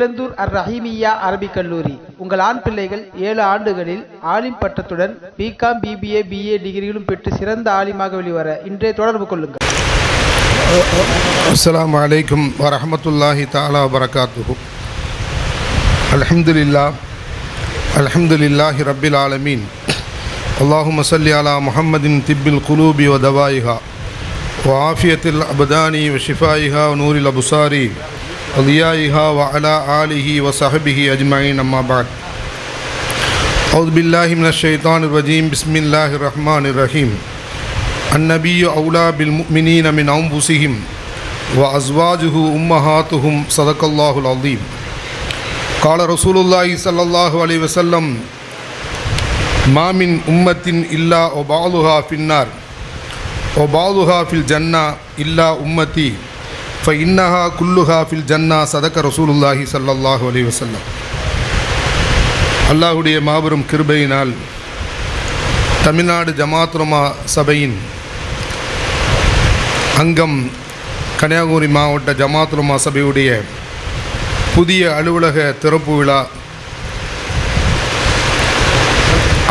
மேலந்தூர் அர் ரஹீமியா அரபிக் கல்லூரி உங்கள் ஆண் பிள்ளைகள் ஏழு ஆண்டுகளில் ஆலிம் பட்டத்துடன் பிகாம் பிபிஏ பிஏ டிகிரிகளும் பெற்று சிறந்த ஆலிமாக வெளிவர இன்றே தொடர்பு கொள்ளுங்கள் السلام عليكم ورحمة الله تعالى وبركاته الحمد لله الحمد لله رب العالمين اللهم صل على محمد طب القلوب ودوائها وعافية الأبدان وشفائها ونور الأبصار وضيائها وعلى آله وصحبه أجمعين أما بعد. أعوذ بالله من الشيطان الرجيم. بسم الله الرحمن الرحيم. النبي أولى بالمؤمنين من أنفسهم وأزواجه أمهاتهم. صدق الله العظيم. قال رسول الله صلى الله عليه وسلم ما من أمة إلا وبعضها في النار وبعضها في الجنة إلا أمتي. ஃப இன்னஹா குல்லுஹா ஃபில் ஜன்னா சதக்க ரசூலுல்லாஹி சல்லல்லாஹு அலி வசல்லம் அல்லாஹுடைய மாபெரும் கிருபையினால் தமிழ்நாடு ஜமாத்ரமா சபையின் அங்கம் கன்னியாகுமரி மாவட்ட ஜமாத்ரமா சபையுடைய புதிய அலுவலக திறப்பு விழா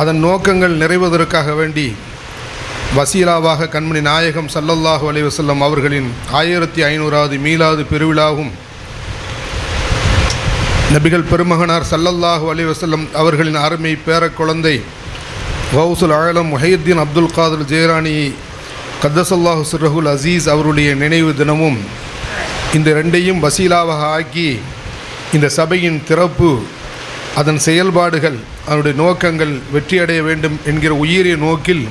அதன் நோக்கங்கள் நிறைவதற்காக வேண்டி வசீலாவாக கண்மணி நாயகம் சல்லல்லாஹு அலைவசல்லம் அவர்களின் ஆயிரத்தி ஐநூறாவது மீலாது பெருவிழாவும் நபிகள் பெருமகனார் சல்லல்லாஹு அலைவசல்லம் அவர்களின் அருமை பேரக்குழந்தை குழந்தை கௌசுல் முஹையுத்தீன் அப்துல் காதர் ஜெயராணி கத்தசல்லாஹு சுரஹுல் அசீஸ் அவருடைய நினைவு தினமும் இந்த ரெண்டையும் வசீலாவாக ஆக்கி இந்த சபையின் திறப்பு அதன் செயல்பாடுகள் அதனுடைய நோக்கங்கள் வெற்றியடைய வேண்டும் என்கிற உயிரிய நோக்கில்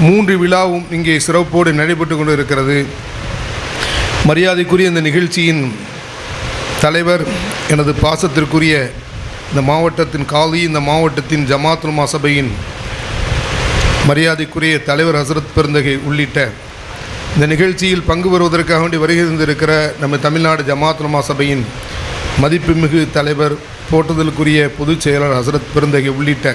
மூன்று விழாவும் இங்கே சிறப்போடு நடைபெற்று கொண்டு இருக்கிறது மரியாதைக்குரிய இந்த நிகழ்ச்சியின் தலைவர் எனது பாசத்திற்குரிய இந்த மாவட்டத்தின் காலி இந்த மாவட்டத்தின் ஜமாத்துல்மா சபையின் மரியாதைக்குரிய தலைவர் ஹசரத் பெருந்தகை உள்ளிட்ட இந்த நிகழ்ச்சியில் பங்கு பெறுவதற்காக வேண்டி வருகை தந்திருக்கிற நம்ம தமிழ்நாடு ஜமாத்துல்மா சபையின் மதிப்புமிகு தலைவர் போற்றுதலுக்குரிய பொதுச் செயலர் ஹசரத் பெருந்தகை உள்ளிட்ட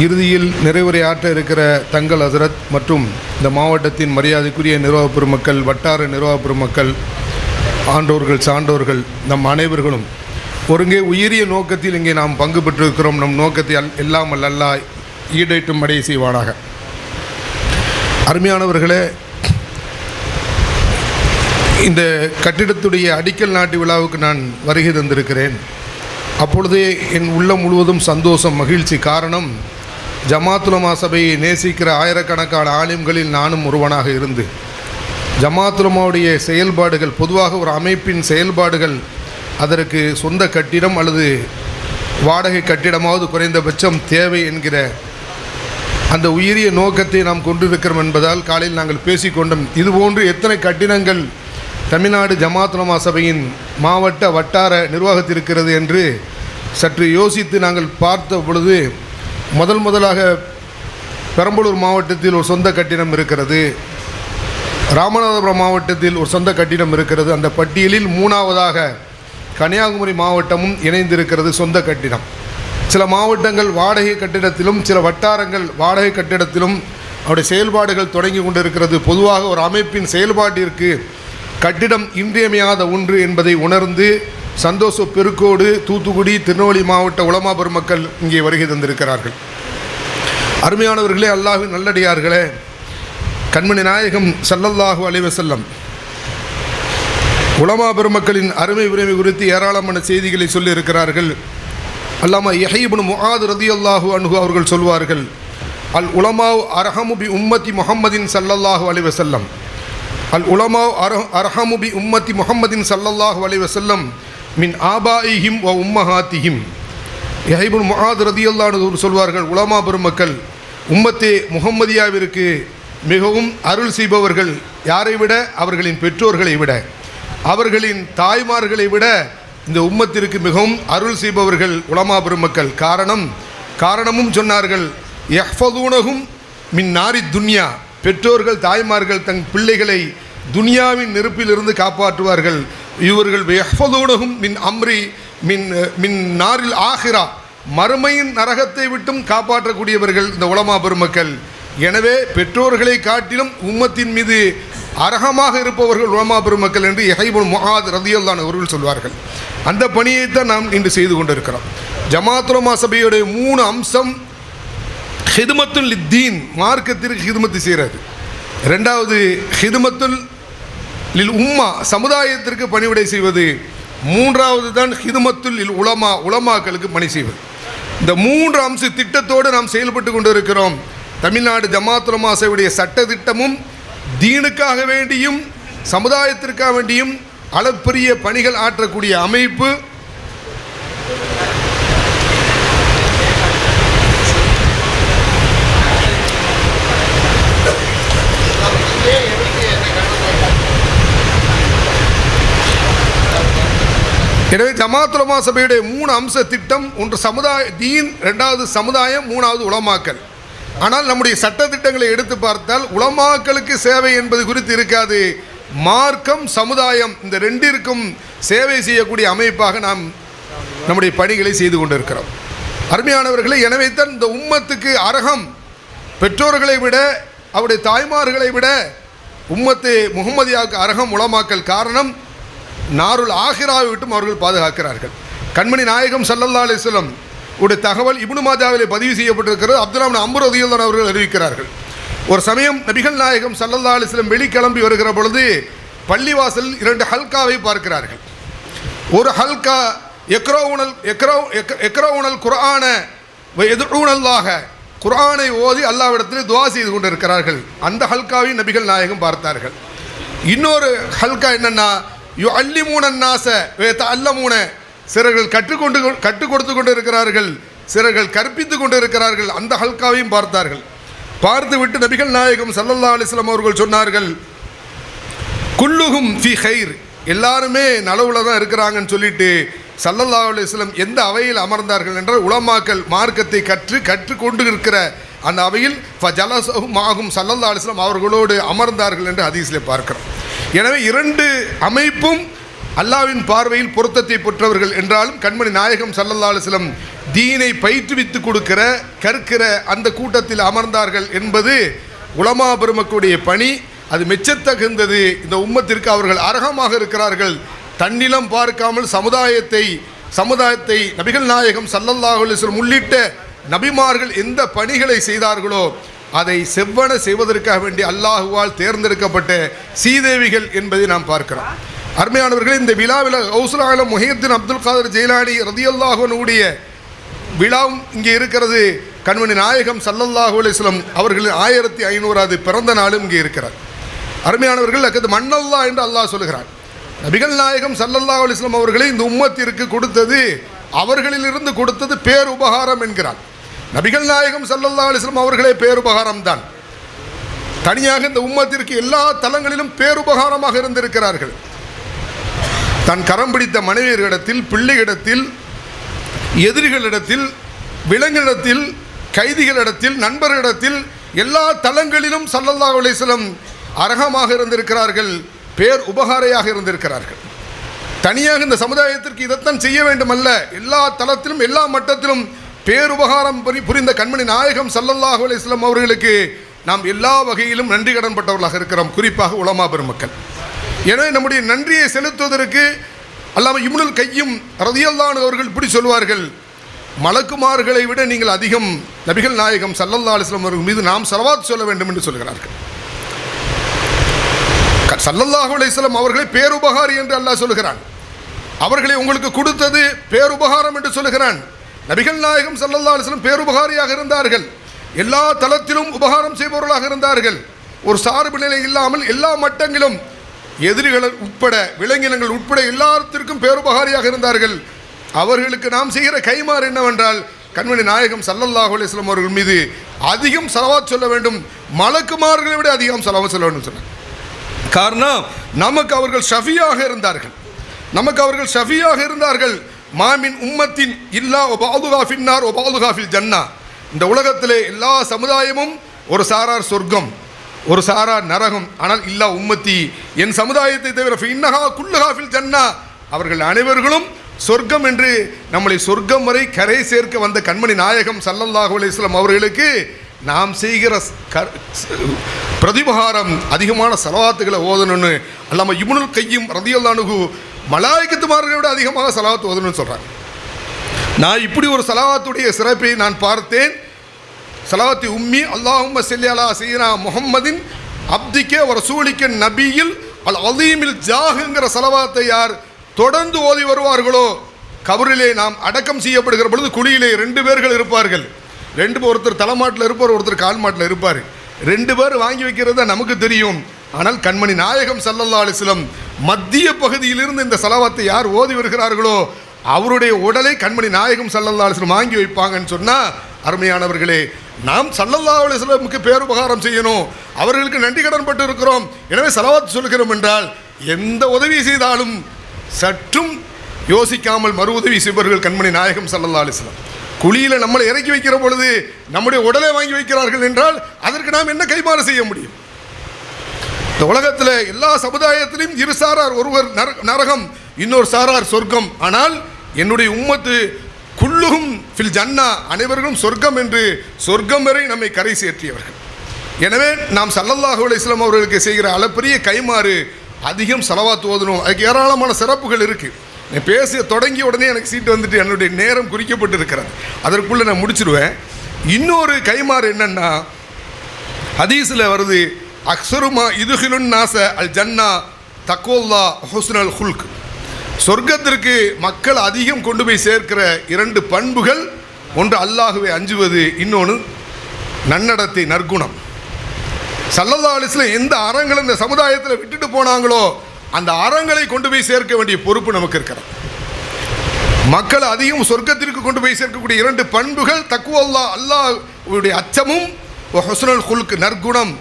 இறுதியில் நிறைவுரையாற்ற இருக்கிற தங்கள் ஹசரத் மற்றும் இந்த மாவட்டத்தின் மரியாதைக்குரிய நிர்வாகப் பெருமக்கள் வட்டார நிர்வாகப் பெருமக்கள் ஆண்டோர்கள் சான்றோர்கள் நம் அனைவர்களும் ஒருங்கே உயரிய நோக்கத்தில் இங்கே நாம் பங்கு பெற்றிருக்கிறோம். நம் நோக்கத்தை அல் எல்லாம் அல்லா ஈடேற்றும் அடைய செய்வானாக. அருமையானவர்களே இந்த கட்டிடத்துடைய அடிக்கல் நாட்டு விழாவுக்கு நான் வருகை தந்திருக்கிறேன். அப்பொழுதே என் உள்ளம் முழுவதும் சந்தோஷம் மகிழ்ச்சி காரணம் ஜமாத்துலமா சபையை நேசிக்கிற ஆயிரக்கணக்கான ஆலிம்களில் நானும் ஒருவனாக இருந்து ஜமாத்துலமாவுடைய செயல்பாடுகள் பொதுவாக ஒரு அமைப்பின் செயல்பாடுகள் அதற்கு சொந்த கட்டிடம் அல்லது வாடகை கட்டிடமாவது குறைந்தபட்சம் தேவை என்கிற அந்த உயரிய நோக்கத்தை நாம் கொண்டிருக்கிறோம் என்பதால் காலையில் நாங்கள் பேசிக்கொண்டோம். இதுபோன்று எத்தனை கட்டிடங்கள் தமிழ்நாடு ஜமாத்துலமா சபையின் மாவட்ட வட்டார நிர்வாகத்திருக்கிறது என்று சற்று யோசித்து நாங்கள் பார்த்த பொழுது முதல் முதலாக பெரம்பலூர் மாவட்டத்தில் ஒரு சொந்த கட்டிடம் இருக்கிறது. ராமநாதபுரம் மாவட்டத்தில் ஒரு சொந்த கட்டிடம் இருக்கிறது. அந்த பட்டியலில் மூணாவதாக கன்னியாகுமரி மாவட்டமும் இணைந்திருக்கிறது சொந்த கட்டிடம். சில மாவட்டங்கள் வாடகை கட்டிடத்திலும் சில வட்டாரங்கள் வாடகை கட்டிடத்திலும் அவருடைய செயல்பாடுகள் தொடங்கி கொண்டிருக்கிறது. பொதுவாக ஒரு அமைப்பின் செயல்பாட்டிற்கு கட்டிடம் இன்றியமையாத ஒன்று என்பதை உணர்ந்து சந்தோஷ பெருக்கோடு தூத்துக்குடி திருநெல்வேலி மாவட்ட உலமா பெருமக்கள் இங்கே வருகை தந்திருக்கிறார்கள். அருமையானவர்களே அல்லாஹின் நல்லடியார்களே கண்மணி நாயகம் சல்லல்லாஹு அலைவசல்லம் உலமா பெருமக்களின் அருமை உரிமை குறித்து ஏராளமான செய்திகளை சொல்லியிருக்கிறார்கள். அல்லாமா யஹீபுன் முகாது ரதி அல்லாஹு அன்ஹு அவர்கள் சொல்வார்கள் அல் உலமாவ் அரஹமுபி உம்மத்தி முகம்மதின் சல்லல்லாஹு அலைவசல்லம் அல் உலமாவ் அர அரஹமுபி உம்மத்தி முகம்மதின் சல்லல்லாஹு அலைவசல்லம் செல்லம் மின் ஆபாயிஹிம் வ உம்மஹாத்திஹிம். யஹீபுன் முஹாத் ரதி சொல்வார்கள் உலமா பெருமக்கள் உம்மத்தே முகம்மதியாவிற்கு மிகவும் அருள் செய்பவர்கள் யாரை விட? அவர்களின் பெற்றோர்களை விட. அவர்களின் தாய்மார்களை விட இந்த உம்மத்திற்கு மிகவும் அருள் செய்பவர்கள் உலமா பெருமக்கள். காரணம் காரணமும் சொன்னார்கள் எஃபதூனகும் மின் நாரி துன்யா. பெற்றோர்கள் தாய்மார்கள் தங் பிள்ளைகளை துனியாவின் நெருப்பிலிருந்து காப்பாற்றுவார்கள். இவர்கள் எஃபதோடகும் மின் அம்ரி மின் மின் நாரில் ஆஹிரா மறுமையின் நரகத்தை விட்டும் காப்பாற்றக்கூடியவர்கள் இந்த உலமா பெருமக்கள். எனவே பெற்றோர்களை காட்டிலும் உம்மத்தின் மீது அரகமாக இருப்பவர்கள் உலமா பெருமக்கள் என்று எஹைபுல் முஹாத் ரதியல்லான் அவர்கள் சொல்வார்கள். அந்த பணியைத்தான் நாம் இன்று செய்து கொண்டிருக்கிறோம். ஜமாத்துலமா சபையுடைய மூணு அம்சம் ஹிதுமத்துல் தீன் மார்க்கத்திற்கு ஹிதுமத்து செய்கிறது. ரெண்டாவது ஹிதுமத்துல் லில் உம்மா சமுதாயத்திற்கு பணிவிடை செய்வது. மூன்றாவது தான் ஹிதுமத்துல் லில் உலமா உலமாக்களுக்கு பணி செய்வது. இந்த மூன்று அம்ச திட்டத்தோடு நாம் செயல்பட்டு கொண்டு இருக்கிறோம் தமிழ்நாடு ஜமாத்துலமாசையுடைய சட்ட திட்டமும் தீனுக்காக வேண்டியும் சமுதாயத்திற்காக வேண்டியும் அளப்பரிய பணிகள் ஆற்றக்கூடிய அமைப்பு எனவே ஜமாத்துலமா சபையுடைய மூணு அம்ச திட்டம் ஒன்று சமுதாய தீன் ரெண்டாவது சமுதாயம் மூணாவது உளமாக்கல் ஆனால் நம்முடைய சட்ட திட்டங்களை எடுத்து பார்த்தால் உளமாக்கலுக்கு சேவை என்பது குறித்து இருக்காது. மார்க்கம் சமுதாயம் இந்த ரெண்டிற்கும் சேவை செய்யக்கூடிய அமைப்பாக நாம் நம்முடைய பணிகளை செய்து கொண்டிருக்கிறோம். அருமையானவர்களே எனவே தான் இந்த உம்மத்துக்கு அரகம். பெற்றோர்களை விட அவருடைய தாய்மார்களை விட உம்மத்து முகமதியாவுக்கு அரகம் உளமாக்கல் காரணம். நாருல் ஆஹிராவை விட்டும் அவர்கள் பாதுகாக்கிறார்கள். கண்மணி நாயகம் சல்லல்லா அலிஸ்லம் உடைய தகவல் இபுனு மாஜாவிலே பதிவு செய்யப்பட்டிருக்கிறது. அப்துல்லாமின் அம்புரதியுல்லன் அவர்கள் அறிவிக்கிறார்கள். ஒரு சமயம் நபிகள் நாயகம் சல்லல்லா அலிஸ்லம் வெளிக்கிளம்பி வருகிற பொழுது பள்ளிவாசல் இரண்டு ஹல்காவை பார்க்கிறார்கள். ஒரு ஹல்கா எக்ரோவுனல் எக்ரோ எக்- உணல் குரானை எதிர்ஊனல்லாக குரானை ஓதி அல்லாவிடத்தில் துவா செய்து கொண்டிருக்கிறார்கள். அந்த ஹல்காவை நபிகள் நாயகம் பார்த்தார்கள். இன்னொரு ஹல்கா என்னன்னா யு அல்லிமூன நாச அல்ல மூன சிறர்கள் கற்றுக்கொண்டு கற்றுக் கொடுத்து கொண்டு இருக்கிறார்கள் சிறர்கள் கற்பித்து கொண்டு இருக்கிறார்கள் அந்த ஹல்காவையும் பார்த்தார்கள். பார்த்து விட்டு நபிகள் நாயகம் சல்லல்லா அலிஸ்லாம் அவர்கள் சொன்னார்கள் குல்லுகும் ஃபி ஹைர் எல்லாருமே நலவுல தான் இருக்கிறாங்கன்னு சொல்லிட்டு சல்லல்லா அலிஸ்லம் எந்த அவையில் அமர்ந்தார்கள் என்றால் உலமாக்கல் மார்க்கத்தை கற்று கற்றுக்கொண்டு இருக்கிற அந்த அவையில் ஜலசகும் ஆகும் சல்லல்லா அலிஸ்லாம் அவர்களோடு அமர்ந்தார்கள் என்று ஹதீஸில் பார்க்கிறோம். எனவே இரண்டு அமைப்பும் அல்லாவின் பார்வையில் பொருத்தத்தை பெற்றவர்கள் என்றாலும் கண்மணி நாயகம் சல்லல்லா தீனை பயிற்றுவித்து கொடுக்கிற கற்கிற அந்த கூட்டத்தில் அமர்ந்தார்கள் என்பது உலமா பெருமக்களுடைய பணி. அது மெச்சத்தகுந்தது. இந்த உம்மத்திற்கு அவர்கள் அரகமாக இருக்கிறார்கள். தன்னிலம் பார்க்காமல் சமுதாயத்தை சமுதாயத்தை நபிகள் நாயகம் சல்லல்லாஹு உள்ளிட்ட நபிமார்கள் எந்த பணிகளை செய்தார்களோ அதை செவ்வன செய்வதற்காக வேண்டி அல்லாஹுவால் தேர்ந்தெடுக்கப்பட்ட சீதேவிகள் என்பதை நாம் பார்க்கிறோம். அருமையானவர்களே இந்த விழாவில் ஹவுசுலாலம் முஹியத்தின் அப்துல் காதர் ஜெயிலானி ரதியல்லாஹனுடைய விழாவும் இங்கே இருக்கிறது. கண்மணி நாயகம் சல்லல்லாஹு அலிஸ்லம் அவர்களின் ஆயிரத்தி ஐநூறாவது பிறந்த நாளும் இங்கே இருக்கிறார் அருமையானவர்கள் அக்கது மண்ணல்லா என்று அல்லாஹ் சொல்கிறார் நபிகள் நாயகம் சல்லல்லா அலிஸ்லம் அவர்களை இந்த உம்மத்திற்கு கொடுத்தது அவர்களிலிருந்து கொடுத்தது பேருபகாரம் என்கிறார். நபிகள் நாயகம் சல்லல்லா அலைஹிஸ்ஸலாம் அவர்களே பேருபகாரம் தான் தனியாக இந்த உம்மத்திற்கு எல்லா தலங்களிலும் பேருபகாரமாக இருந்திருக்கிறார்கள். தன் கரம் பிடித்த மனைவியர்களிடத்தில் பிள்ளைகளிடத்தில் எதிரிகளிடத்தில் விலங்கிடத்தில் கைதிகளிடத்தில் நண்பர்களிடத்தில் எல்லா தலங்களிலும் சல்லல்லா அலிஸ்லம் அரகமாக இருந்திருக்கிறார்கள் பேர் உபகாரையாக இருந்திருக்கிறார்கள். தனியாக இந்த சமுதாயத்திற்கு இதைத்தான் செய்ய வேண்டும் அல்ல எல்லா தளத்திலும் எல்லா மட்டத்திலும் பேருபகாரம் புரி- புரிந்த கண்மணி நாயகம் சல்லல்லாஹு அலைஹிஸ்ஸலாம் அவர்களுக்கு நாம் எல்லா வகையிலும் நன்றி கடன்பட்டவர்களாக இருக்கிறோம். குறிப்பாக உலமா பெருமக்கள். எனவே நம்முடைய நன்றியை செலுத்துவதற்கு அல்லாம இம்னுல் கையும் ரதியல்லான் அவர்கள் இப்படி சொல்வார்கள். மலக்குமார்களை விட நீங்கள் அதிகம் நபிகள் நாயகம் சல்லல்லா அலிஸ்லாம் அவர்கள் மீது நாம் சலவாத் சொல்ல வேண்டும் என்று சொல்கிறார்கள். க- சல்லல்லாஹு அலைஹிஸ்ஸலாம் அவர்களை பேருபகாரி என்று அல்லாஹ் சொல்கிறான். அவர்களை உங்களுக்கு கொடுத்தது பேருபகாரம் என்று சொல்லுகிறான் நபிகள் நாயகம் சல்லல்லா அலிஸ்லம் பேருபகாரியாக இருந்தார்கள். எல்லா தளத்திலும் உபகாரம் செய்பவர்களாக இருந்தார்கள். ஒரு சார்பு நிலை இல்லாமல் எல்லா மட்டங்களிலும் எதிரிகள் உட்பட விலங்கினங்கள் உட்பட எல்லாத்திற்கும் பேருபகாரியாக இருந்தார்கள். அவர்களுக்கு நாம் செய்கிற கைமாறு என்னவென்றால் கண்மணி நாயகம் சல்லல்லாஹ் அலைஹி அவர்கள் மீது அதிகம் செலவாத் சொல்ல வேண்டும். மலக்குமார்களை விட அதிகம் செலவாக சொல்ல வேண்டும் சொன்னார். காரணம் நமக்கு அவர்கள் ஷஃபியாக இருந்தார்கள். நமக்கு அவர்கள் ஷஃபியாக இருந்தார்கள். மாமின் உம்மத்தின் இல்லா ஒபாதுகாஃபின்னார் ஒபாதுகாஃபில் ஜன்னா. இந்த உலகத்திலே எல்லா சமுதாயமும் ஒரு சாரார் சொர்க்கம் ஒரு சாரார் நரகம். ஆனால் இல்லா உம்மத்தி என் சமுதாயத்தை தவிர இன்னஹா குல்லுகாஃபில் ஜன்னா. அவர்கள் அனைவர்களும் சொர்க்கம் என்று நம்மளை சொர்க்கம் வரை கரை சேர்க்க வந்த கண்மணி நாயகம் சல்லல்லாஹு அலிஸ்லாம் அவர்களுக்கு நாம் செய்கிற க- பிரதிபகாரம் அதிகமான செலவாத்துகளை ஓதணும்னு அல்லாம இப்னுல் கையும் ரதியல்லானுகு மலாய்க்கத்துமார்களை விட அதிகமாக செலவாத்து ஓதணும்னு சொல்கிறாங்க நான் இப்படி ஒரு சலாவாத்துடைய சிறப்பை நான் பார்த்தேன். சலாவத்தி உம்மி அல்லாஹும்ம செல்லி சீனா முஹம்மதின் அப்திக்கே ஒரு சூழிக்க நபியில் அல் அலீமில் ஜாகுங்கிற சலவாத்தை யார் தொடர்ந்து ஓதி வருவார்களோ கபரிலே நாம் அடக்கம் செய்யப்படுகிற பொழுது குழியிலே ரெண்டு பேர்கள் இருப்பார்கள். ரெண்டு பேர் ஒருத்தர் தலைமாட்டில் இருப்பார் ஒருத்தர் கால் மாட்டில் இருப்பார். ரெண்டு பேர் வாங்கி வைக்கிறது தான் நமக்கு தெரியும். ஆனால் கண்மணி நாயகம் சல்லல்லா அலிஸ்லம் மத்திய பகுதியிலிருந்து இந்த சலவாத்தை யார் ஓதி வருகிறார்களோ அவருடைய உடலை கண்மணி நாயகம் சல்லல்லா அலிஸ்லம் வாங்கி வைப்பாங்கன்னு சொன்னால் அருமையானவர்களே நாம் சல்லல்லா அலிஸ்லமுக்கு பேருபகாரம் செய்யணும். அவர்களுக்கு நன்றி கடன் பட்டு இருக்கிறோம் எனவே செலவாத்து சொல்கிறோம் என்றால் எந்த உதவி செய்தாலும் சற்றும் யோசிக்காமல் மறு உதவி செய்பவர்கள் கண்மணி நாயகம் சல்லல்லா அலிஸ்லாம் குழியில் நம்மளை இறக்கி வைக்கிற பொழுது நம்முடைய உடலை வாங்கி வைக்கிறார்கள் என்றால் அதற்கு நாம் என்ன கைமாறு செய்ய முடியும்? இந்த உலகத்தில் எல்லா சமுதாயத்திலும் இரு சாரார் ஒருவர் நரகம் இன்னொரு சாரார் சொர்க்கம். ஆனால் என்னுடைய உம்மத்து குள்ளுகும் ஃபில் ஜன்னா அனைவர்களும் சொர்க்கம் என்று சொர்க்கம் வரை நம்மை கரை சேர்த்தியவர்கள் எனவே நாம் சல்லல்லாஹு அலைஹி அவர்களுக்கு செய்கிற அளப்பரிய கைமாறு அதிகம் செலவாத்து ஓதணும். அதுக்கு ஏராளமான சிறப்புகள் இருக்குது நான் பேச தொடங்கிய உடனே எனக்கு சீட்டு வந்துட்டு என்னுடைய நேரம் குறிக்கப்பட்டு இருக்கிறது அதற்குள்ளே நான் முடிச்சிடுவேன் இன்னொரு கைமாறு என்னன்னா ஹதீஸில் வருது அக்ஸருமா இதுகிலுன் நாச அல் ஜன்னா தக்கோல்லா ஹுஸ்னல் ஹுல்க். சொர்க்கத்திற்கு மக்கள் அதிகம் கொண்டு போய் சேர்க்கிற இரண்டு பண்புகள் ஒன்று அல்லாகவே அஞ்சுவது இன்னொன்று நன்னடத்தை நற்குணம். சல்லல்லா அலிஸ்லாம் எந்த அறங்களை இந்த சமுதாயத்தில் விட்டுட்டு போனாங்களோ அந்த அறங்களை கொண்டு போய் சேர்க்க வேண்டிய பொறுப்பு நமக்கு இருக்கிறது. மக்கள் அதிகம் சொர்க்கத்திற்கு கொண்டு போய் சேர்க்கக்கூடிய இரண்டு பண்புகள் தக்குவல்லா அல்லாஹ்வுடைய அச்சமும் ஹொசனல் குலுக்கு நற்குணம்.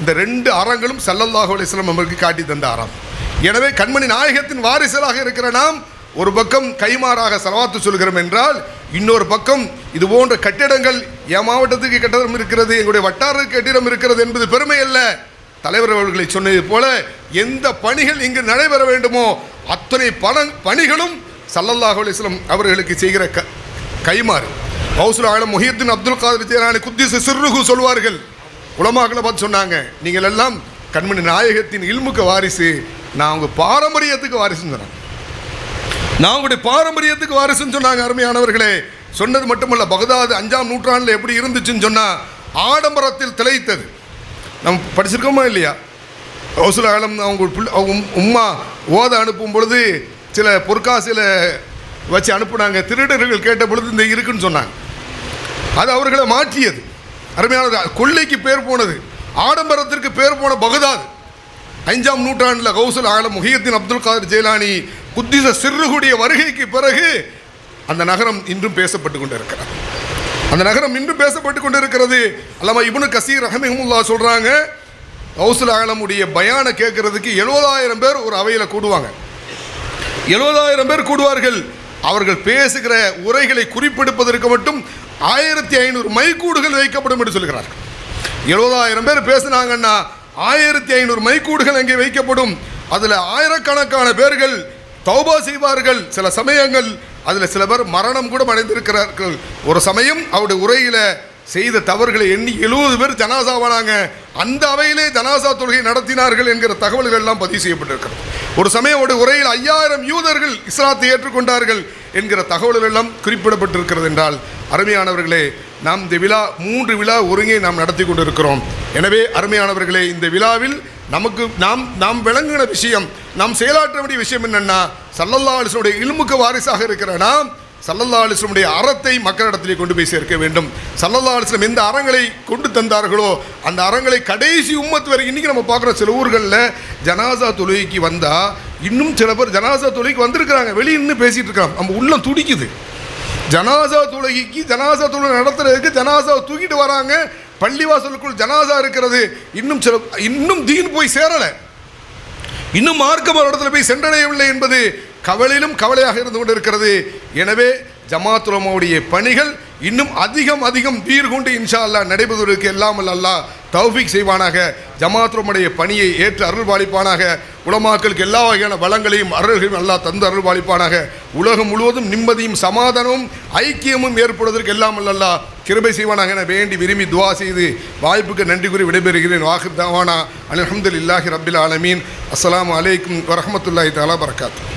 இந்த ரெண்டு அறங்களும் சல்லல்லாஹு அலிஸ்லாம் நம்மளுக்கு காட்டி தந்த அறம். எனவே கண்மணி நாயகத்தின் வாரிசலாக இருக்கிற நாம் ஒரு பக்கம் கைமாறாக செலவாத்து சொல்கிறோம் என்றால் இன்னொரு பக்கம் இது போன்ற கட்டிடங்கள் என் மாவட்டத்துக்கு கட்டிடம் இருக்கிறது எங்களுடைய வட்டார கட்டிடம் இருக்கிறது என்பது பெருமை அல்ல. தலைவர் அவர்களை சொன்னது போல எந்த பணிகள் இங்கு நடைபெற வேண்டுமோ அத்தனை பண பணிகளும் சல்லல்லாஹு அலிஸ்லம் அவர்களுக்கு செய்கிற க கைமாறு ஹவுசுல் ஆலம் முஹியத்தின் அப்துல் காதர் ஜெயலானி குத்திசு சிறுகு சொல்வார்கள் உலமாக்களை பார்த்து சொன்னாங்க. நீங்கள் எல்லாம் கண்மணி நாயகத்தின் இல்முக்கு வாரிசு. நான் உங்கள் பாரம்பரியத்துக்கு வாரிசுன்னு சொன்னாங்க நான் உங்களுடைய பாரம்பரியத்துக்கு வாரிசுன்னு சொன்னாங்க அருமையானவர்களே. சொன்னது மட்டுமல்ல பகதாது அஞ்சாம் நூற்றாண்டில் எப்படி இருந்துச்சுன்னு சொன்னால் ஆடம்பரத்தில் திளைத்தது. நம்ம படிச்சிருக்கோமா இல்லையா? ஹவுசுல் ஆலம் அவங்க பிள்ளை அவங்க உம்- உம்மா ஓத அனுப்பும் பொழுது சில பொற்காசியில் வச்சு அனுப்புனாங்க. திருடர்கள் கேட்ட பொழுது இந்த இருக்குன்னு சொன்னாங்க. அது அவர்களை மாற்றியது. அருமையானது கொள்ளைக்கு பேர் போனது. ஆடம்பரத்திற்கு பேர் போன பகதாது. ஐந்தாம் நூற்றாண்டில் கௌசல் ஆலம் முஹியத்தின் அப்துல் காதர் ஜெயலானி புத்திச சிறுகுடைய வருகைக்கு பிறகு அந்த நகரம் இன்றும் பேசப்பட்டு கொண்டிருக்கிறது. அந்த நகரம் இன்றும் பேசப்பட்டு கொண்டிருக்கிறது. அல்லாம இபுனு கசீர் ரஹமிஹமுல்லா சொல்கிறாங்க கௌசல் ஆலமுடைய பயான கேட்கறதுக்கு எழுபதாயிரம் பேர் ஒரு அவையில் கூடுவாங்க. எழுபதாயிரம் பேர் கூடுவார்கள். அவர்கள் பேசுகிற உரைகளை குறிப்பெடுப்பதற்கு மட்டும் ஆயிரத்தி ஐநூறு மைக்கூடுகள் வைக்கப்படும் என்று சொல்கிறார்கள். எழுபதாயிரம் பேர் பேசினாங்கன்னா ஆயிரத்தி ஐநூறு மைக்கூடுகள் அங்கே வைக்கப்படும். அதில் ஆயிரக்கணக்கான பேர்கள் தௌபா செய்வார்கள். சில சமயங்கள் அதில் சில பேர் மரணம் கூட அடைந்திருக்கிறார்கள். ஒரு சமயம் அவருடைய உரையில் செய்த தவறுகளை எண்ணி எழுபது பேர் ஜனாசாவானாங்க அந்த அவையிலே ஜனாசா தொழுகை நடத்தினார்கள் என்கிற தகவல்கள் எல்லாம் பதிவு செய்யப்பட்டிருக்கிறது. ஒரு சமயம் ஒரு உரையில் ஐயாயிரம் யூதர்கள் இஸ்லாத்தை ஏற்றுக்கொண்டார்கள் என்கிற தகவல்கள் எல்லாம் குறிப்பிடப்பட்டிருக்கிறது என்றால் அருமையானவர்களே நாம் இந்த விழா மூன்று விழா ஒருங்கே நாம் நடத்தி கொண்டிருக்கிறோம். எனவே அருமையானவர்களே இந்த விழாவில் நமக்கு நாம் நாம் விளங்கின விஷயம் நாம் செயலாற்ற வேண்டிய விஷயம் என்னன்னா சல்லல்லா அலிசனுடைய இல்முக்கு வாரிசாக இருக்கிற நாம் சல்லல்லா அலிஸ்லமுடைய அறத்தை மக்களிடத்திலே கொண்டு போய் சேர்க்க வேண்டும். சல்லல்லா அலிஸ்லம் எந்த அறங்களை கொண்டு தந்தார்களோ அந்த அறங்களை கடைசி உம்மத்து வரைக்கும் இன்னைக்கு நம்ம பார்க்குற சில ஊர்களில் ஜனாசா தொழுகைக்கு வந்தால் இன்னும் சில பேர் ஜனாசா தொழுகைக்கு வந்திருக்கிறாங்க. வெளியே நின்று பேசிட்டு இருக்காங்க. நம்ம உள்ளம் துடிக்குது. ஜனாசா தொழுகைக்கு ஜனாசா தொழுகை நடத்துறதுக்கு ஜனாசா தூக்கிட்டு வராங்க. பள்ளிவாசலுக்குள் ஜனாசா இருக்கிறது. இன்னும் சில இன்னும் தீன் போய் சேரலை. இன்னும் மார்க்கம் ஒரு இடத்துல போய் சென்றடையவில்லை என்பது கவலையிலும் கவலையாக இருந்து கொண்டிருக்கிறது. எனவே ஜமாத்துலமாவுடைய பணிகள் இன்னும் அதிகம் அதிகம் தீர்கொண்டு இன்ஷா அல்லாஹ் நடைபெறுவதற்கு இல்லாமல் அல்லா. அல்லாஹ் தௌஃபீக் செய்வானாக. ஜமாத்துலமுடைய பணியை ஏற்று அருள் பாலிப்பானாக. உலமாக்களுக்கு எல்லா வகையான வளங்களையும் அருள்களையும் அல்லாஹ் தந்து அருள் பாலிப்பானாக. உலகம் முழுவதும் நிம்மதியும் சமாதானமும் ஐக்கியமும் ஏற்படுவதற்கு எல்லாம் அல்லா. கிருபை செய்வானாக என வேண்டி விரும்பி துவா செய்து வாய்ப்புக்கு நன்றி கூறி விடைபெறுகிறேன். வாஹிர் தாவானா. இல்லாஹி ரபில் ஆலமீன். அஸ்லாம் அலைக்கும் வரமத்துல்லாஹி தாலா பரகாத்.